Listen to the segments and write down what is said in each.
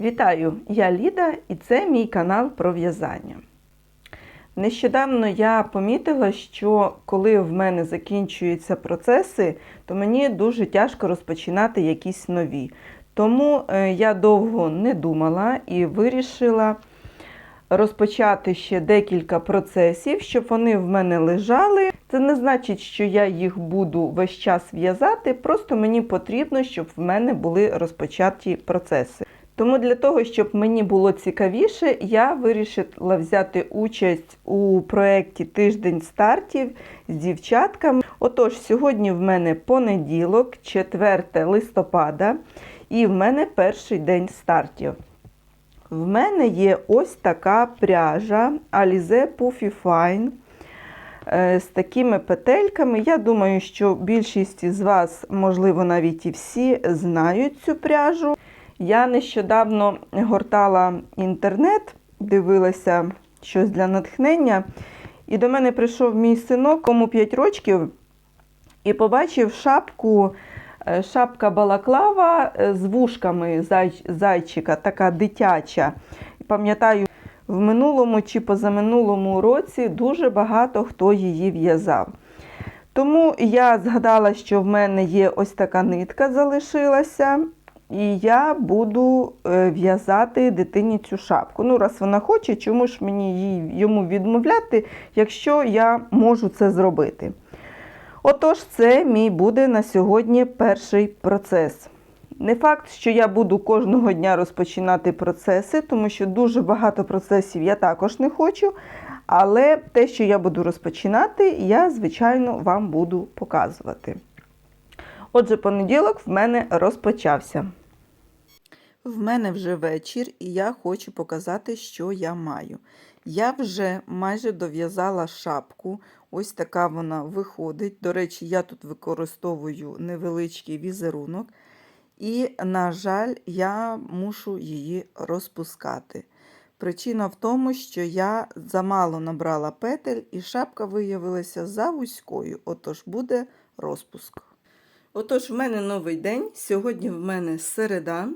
Вітаю! Я Ліда і це мій канал про в'язання. Нещодавно я помітила, що коли в мене закінчуються процеси, то мені дуже тяжко розпочинати якісь нові. Тому е, я довго не думала і вирішила розпочати ще декілька процесів, щоб вони в мене лежали. Це не значить, що я їх буду весь час в'язати, просто мені потрібно, щоб в мене були розпочаті процеси. Тому для того, щоб мені було цікавіше, я вирішила взяти участь у проєкті Тиждень стартів з дівчатками. Отож, сьогодні в мене понеділок, 4 листопада, і в мене перший день стартів. В мене є ось така пряжа Alize Puffy Fine е, з такими петельками. Я думаю, що більшість з вас, можливо, навіть і всі, знають цю пряжу. Я нещодавно гортала інтернет, дивилася щось для натхнення, і до мене прийшов мій синок, кому 5 років, і побачив шапку. е, Шапка балаклава е, з вушками зай- зайчика, така дитяча. Пам'ятаю, в минулому чи позаминулому році дуже багато хто її в'язав. Тому я згадала, що в мене є ось така нитка залишилася, і я буду е, в'язати дитині цю шапку. Ну, раз вона хоче, чому ж мені їй йому відмовляти, якщо я можу це зробити? Отож, це мій буде на сьогодні перший процес. Не факт, що я буду кожного дня розпочинати процеси, тому що дуже багато процесів я також не хочу. Але те, що я буду розпочинати, я, звичайно, вам буду показувати. Отже, понеділок в мене розпочався. В мене вже вечір, і я хочу показати, що я маю. Я вже майже дов'язала шапку. Ось така вона виходить. До речі, я тут використовую невеличкий візерунок. І, на жаль, я мушу її розпускати. Причина в тому, що я замало набрала петель, і шапка виявилася за вузькою, отож буде розпуск. Отож, в мене новий день. Сьогодні в мене середа.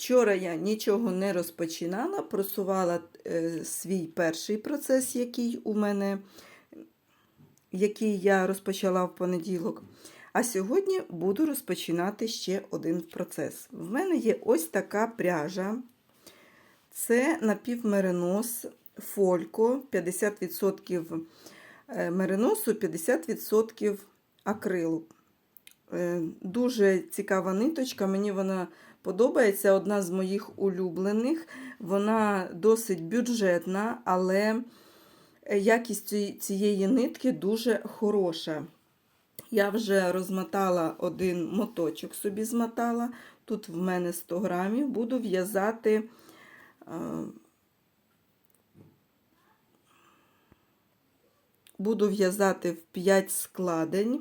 Вчора я нічого не розпочинала, просувала е, свій перший процес, який у мене, який я розпочала в понеділок. А сьогодні буду розпочинати ще один процес. В мене є ось така пряжа. Це напівмеринос фолько, 50% мериносу, 50% акрилу. Е, Дуже цікава ниточка, мені вона подобається, одна з моїх улюблених. Вона досить бюджетна, але якість цієї нитки дуже хороша. Я вже розмотала один моточок собі змотала. Тут в мене 100 грамів. Буду в'язати е, буду в'язати в 5 складень.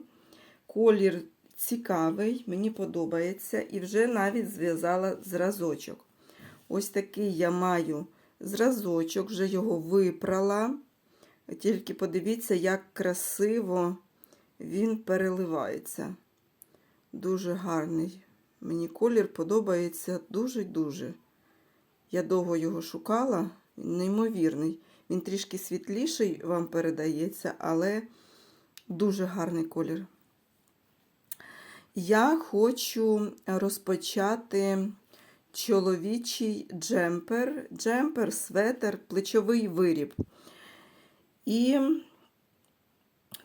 Колір цікавий, мені подобається, і вже навіть зв'язала зразочок. Ось такий я маю зразочок, вже його випрала. Тільки подивіться, як красиво він переливається. Дуже гарний. Мені колір подобається дуже-дуже. Я довго його шукала, він неймовірний. Він трішки світліший вам передається, але дуже гарний колір. Я хочу розпочати чоловічий джемпер, джемпер, светер, плечовий виріб. І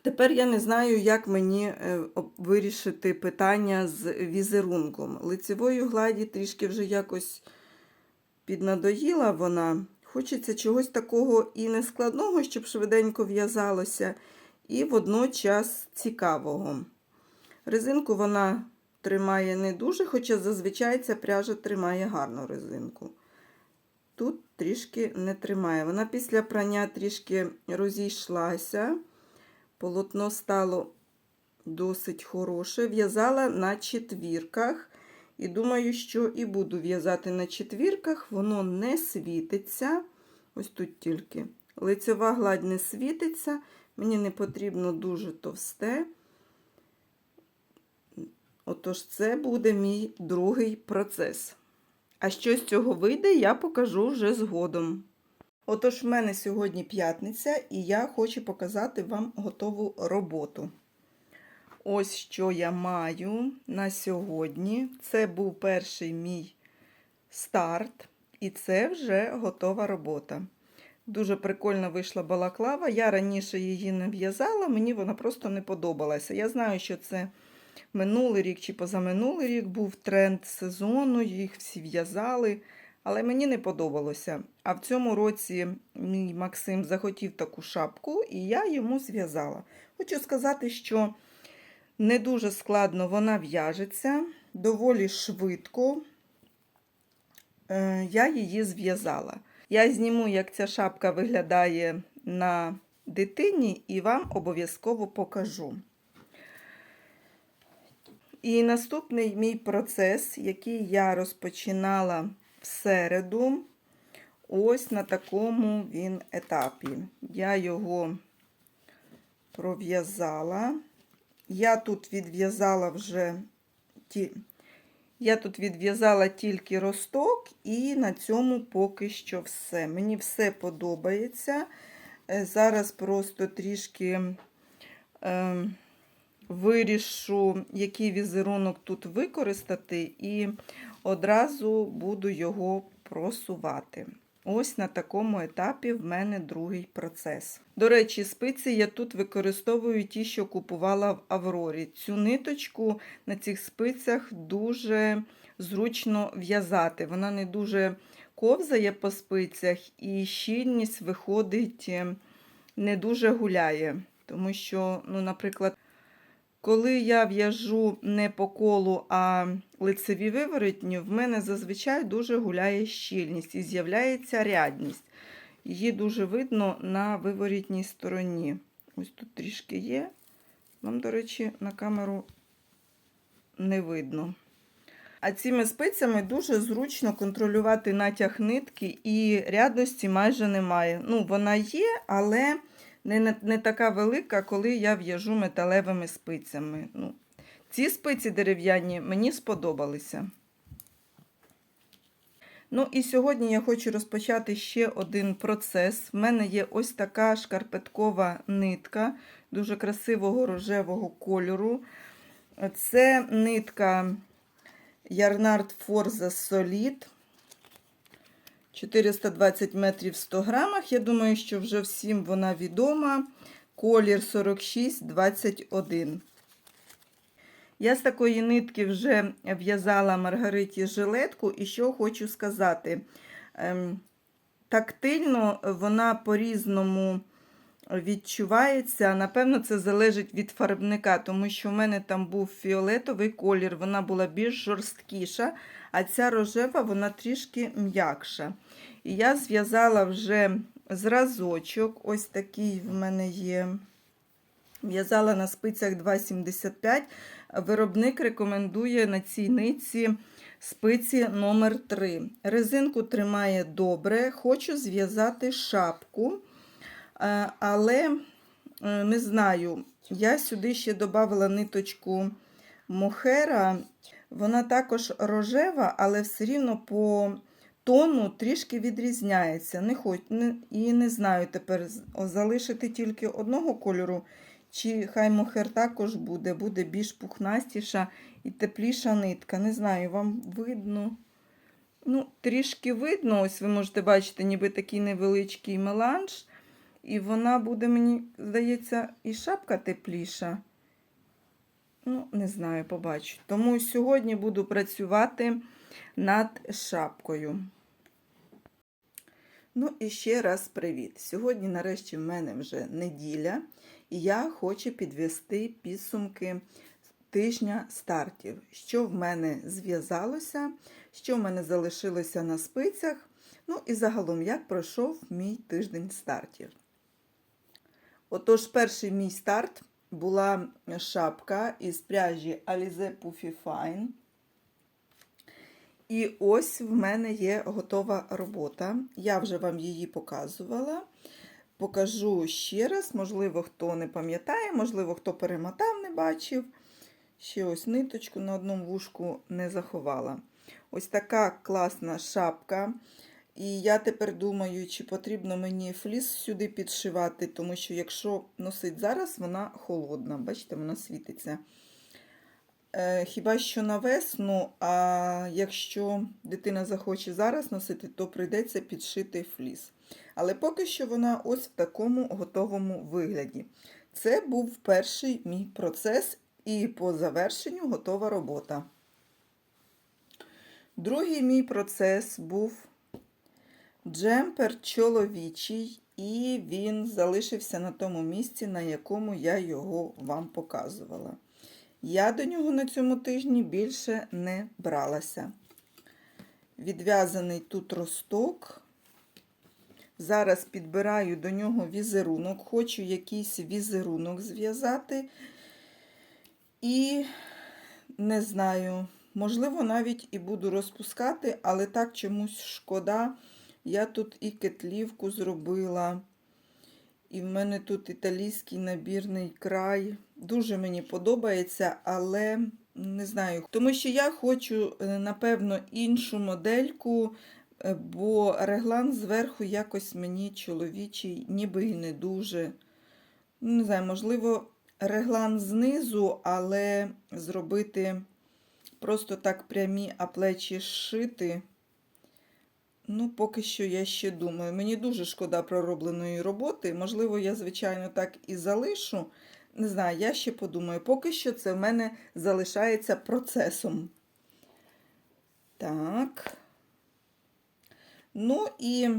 тепер я не знаю, як мені е, вирішити питання з візерунком. Лицевої гладі трішки вже якось піднадоїла вона. Хочеться чогось такого і нескладного, щоб швиденько в'язалося, і водночас цікавого. Резинку вона тримає не дуже, хоча зазвичай ця пряжа тримає гарну резинку. Тут трішки не тримає. Вона після прання трішки розійшлася. Полотно стало досить хороше. В'язала на четвірках. І думаю, що і буду в'язати на четвірках. Воно не світиться. Ось тут тільки лицева гладь не світиться. Мені не потрібно дуже товсте. Отож, це буде мій другий процес. А що з цього вийде, я покажу вже згодом. Отож, в мене сьогодні п'ятниця, і я хочу показати вам готову роботу. Ось що я маю на сьогодні. Це був перший мій старт, і це вже готова робота. Дуже прикольно вийшла балаклава. Я раніше її не в'язала, мені вона просто не подобалася. Я знаю, що це минулий рік чи позаминулий рік був тренд сезону, їх всі в'язали, але мені не подобалося. А в цьому році мій Максим захотів таку шапку, і я йому зв'язала. Хочу сказати, що не дуже складно вона в'яжеться, доволі швидко е, я її зв'язала. Я зніму, як ця шапка виглядає на дитині, і вам обов'язково покажу. І наступний мій процес, який я розпочинала в середу, ось на такому він етапі. Я його пров'язала. Я тут відв'язала вже ті. Я тут відв'язала тільки росток, і на цьому поки що все. Мені все подобається. Е, Зараз просто трішки е, вирішу, який візерунок тут використати, і одразу буду його просувати. Ось на такому етапі в мене другий процес. До речі, спиці я тут використовую ті, що купувала в Аврорі. Цю ниточку на цих спицях дуже зручно в'язати. Вона не дуже ковзає по спицях, і щільність виходить е, не дуже гуляє. Тому що, ну, наприклад, коли я в'яжу не по колу, а лицеві виворотні, в мене зазвичай дуже гуляє щільність і з'являється рядність. Її дуже видно на виворітній стороні. Ось тут трішки є. Вам, до речі, на камеру не видно. А цими спицями дуже зручно контролювати натяг нитки, і рядності майже немає. Ну, вона є, але не, не, така велика, коли я в'яжу металевими спицями. Ну, ці спиці дерев'яні мені сподобалися. Ну і сьогодні я хочу розпочати ще один процес. В мене є ось така шкарпеткова нитка дуже красивого рожевого кольору. Це нитка Ярнард Forza Solid. 420 метрів в 100 грамах. Я думаю, що вже всім вона відома. Колір 4621. Я з такої нитки вже в'язала Маргариті жилетку, і що хочу сказати. Ем, тактильно вона по-різному відчувається. Напевно, це залежить від фарбника, тому що в мене там був фіолетовий колір, вона була більш жорсткіша, а ця рожева вона трішки м'якша. І я зв'язала вже зразочок, ось такий в мене є. В'язала на спицях 2,75. Виробник рекомендує на цій нитці спиці номер 3 Резинку тримає добре. Хочу зв'язати шапку, але е, не знаю, я сюди ще додала ниточку мохера. Вона також рожева, але все рівно по тону трішки відрізняється. Не хоч, не, І не знаю тепер залишити тільки одного кольору. Чи хай мохер також буде, буде більш пухнастіша і тепліша нитка. Не знаю, вам видно. Ну, Трішки видно, ось ви можете бачити, ніби такий невеличкий меланж. І вона буде, мені здається, і шапка тепліша. Ну, не знаю, побачу. Тому сьогодні буду працювати над шапкою. Ну і ще раз привіт. Сьогодні, нарешті, в мене вже неділя, і я хочу підвести підсумки тижня стартів. Що в мене зв'язалося, що в мене залишилося на спицях. Ну і загалом, як пройшов мій тиждень стартів. Отож, перший мій старт була шапка із пряжі Alize Puffy Fine. І ось в мене є готова робота. Я вже вам її показувала. Покажу ще раз, можливо, хто не пам'ятає, можливо, хто перемотав, не бачив. Ще ось ниточку на одному вушку не заховала. Ось така класна шапка. І я тепер думаю, чи потрібно мені фліс сюди підшивати, тому що якщо носить зараз, вона холодна. Бачите, вона світиться. Е, Хіба що на весну, а якщо дитина захоче зараз носити, то прийдеться підшити фліс. Але поки що вона ось в такому готовому вигляді. Це був перший мій процес, і по завершенню готова робота. Другий мій процес був джемпер чоловічий, і він залишився на тому місці, на якому я його вам показувала. Я до нього на цьому тижні більше не бралася. Відв'язаний тут росток. Зараз підбираю до нього візерунок, хочу якийсь візерунок зв'язати. І не знаю, можливо, навіть і буду розпускати, але так чомусь шкода. Я тут і кетлівку зробила, і в мене тут італійський набірний край. Дуже мені подобається, але не знаю. Тому що я хочу, е, напевно, іншу модельку, е, бо реглан зверху якось мені чоловічий, ніби і не дуже. Ну, Не знаю, можливо, реглан знизу, але зробити просто так прямі, а плечі зшити. Ну, поки що я ще думаю. Мені дуже шкода проробленої роботи. Можливо, я, звичайно, так і залишу. Не знаю, я ще подумаю. Поки що це в мене залишається процесом. Так. Ну і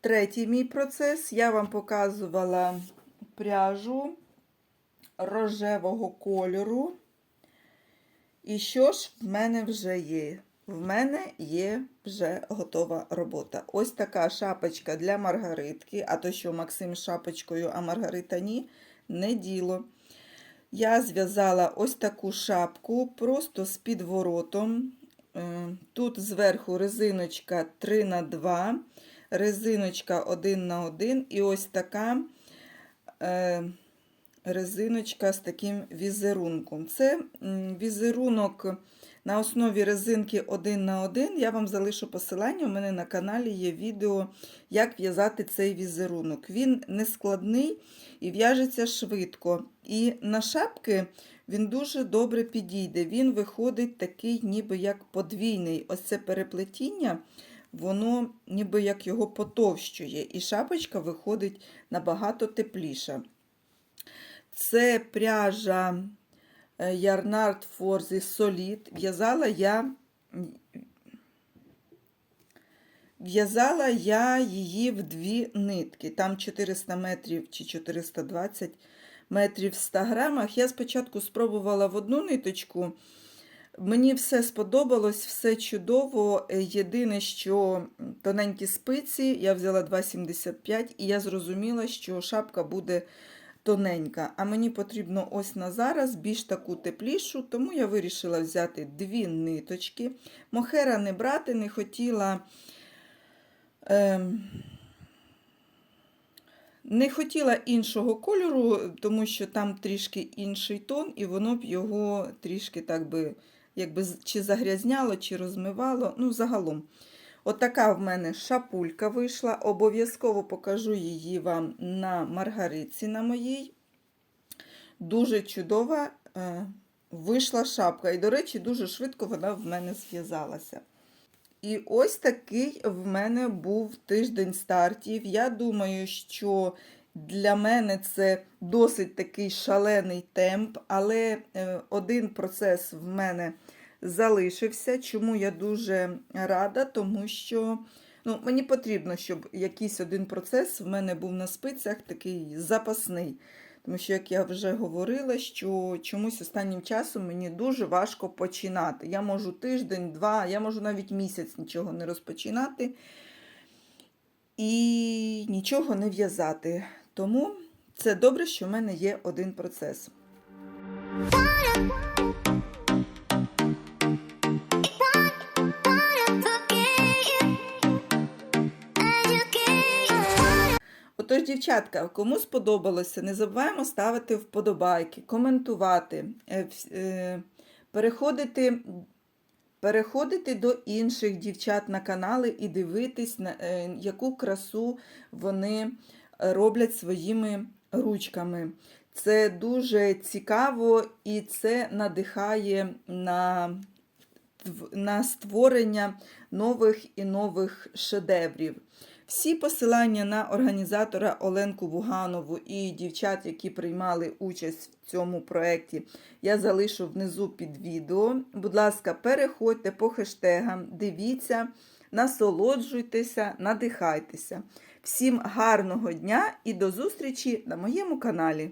третій мій процес. Я вам показувала пряжу рожевого кольору. І що ж в мене вже є? В мене є вже готова робота. Ось така шапочка для Маргаритки, а то що Максим шапочкою, а Маргарита ні, не діло. Я зв'язала ось таку шапку просто з підворотом. Е, Тут зверху резиночка 3 на 2 резиночка 1 на 1 і ось така е, резиночка з таким візерунком. Це візерунок на основі резинки 1 на 1. Я вам залишу посилання. У мене на каналі є відео, як в'язати цей візерунок. Він не складний і в'яжеться швидко. І на шапки він дуже добре підійде. Він виходить такий, ніби як подвійний. Ось це переплетіння. Воно ніби як його потовщує, і шапочка виходить набагато тепліша. Це пряжа Ярнард Форзі Solid. В'язала я в'язала я її в дві нитки. Там 400 метрів чи 420 метрів в 100 грамах. Я спочатку спробувала в одну ниточку. Мені все сподобалось, все чудово. Єдине, що тоненькі спиці, я взяла 2,75 і я зрозуміла, що шапка буде тоненька. А мені потрібно ось на зараз більш таку теплішу, тому я вирішила взяти дві ниточки. Мохера не брати, не хотіла. Ем, не хотіла іншого кольору, тому що там трішки інший тон, і воно б його трішки так би, якби чи загрязняло, чи розмивало. Ну, загалом. Отака в мене шапулька вийшла. Обов'язково покажу її вам на маргариці на моїй. Дуже чудова е, вийшла шапка. І, до речі, дуже швидко вона в мене зв'язалася. І ось такий в мене був тиждень стартів. Я думаю, що для мене це досить такий шалений темп, але е, один процес в мене залишився. Чому я дуже рада, тому що ну, мені потрібно, щоб якийсь один процес в мене був на спицях такий запасний. Тому що, як я вже говорила, що чомусь останнім часом мені дуже важко починати. Я можу тиждень, два, я можу навіть місяць нічого не розпочинати і нічого не в'язати. Тому це добре, що в мене є один процес. Отож, дівчатка, кому сподобалося, не забуваємо ставити вподобайки, коментувати, е, е, переходити переходити до інших дівчат на канали і дивитись, е, яку красу вони роблять своїми ручками. Це дуже цікаво і це надихає на, на створення нових і нових шедеврів. Всі посилання на організатора Оленку Буганову і дівчат, які приймали участь в цьому проєкті, я залишу внизу під відео. Будь ласка, переходьте по хештегам, дивіться, насолоджуйтеся, надихайтеся. Всім гарного дня і до зустрічі на моєму каналі.